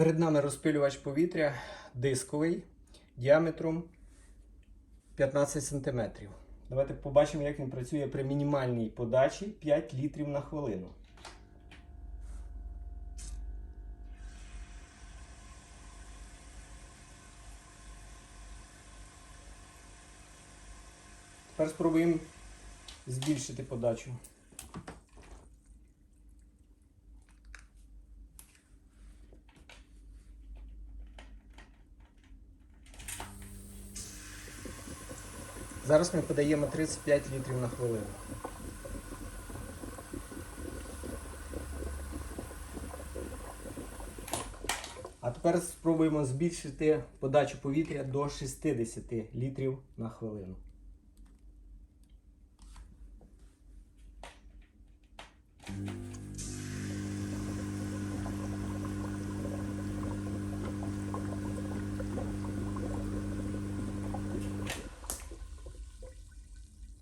Перед нами розпилювач повітря дисковий діаметром 15 см. Давайте побачимо, як він працює при мінімальній подачі 5 літрів на хвилину. Тепер спробуємо збільшити подачу. Зараз ми подаємо 35 літрів на хвилину. А тепер спробуємо збільшити подачу повітря до 60 літрів на хвилину. Mm-hmm.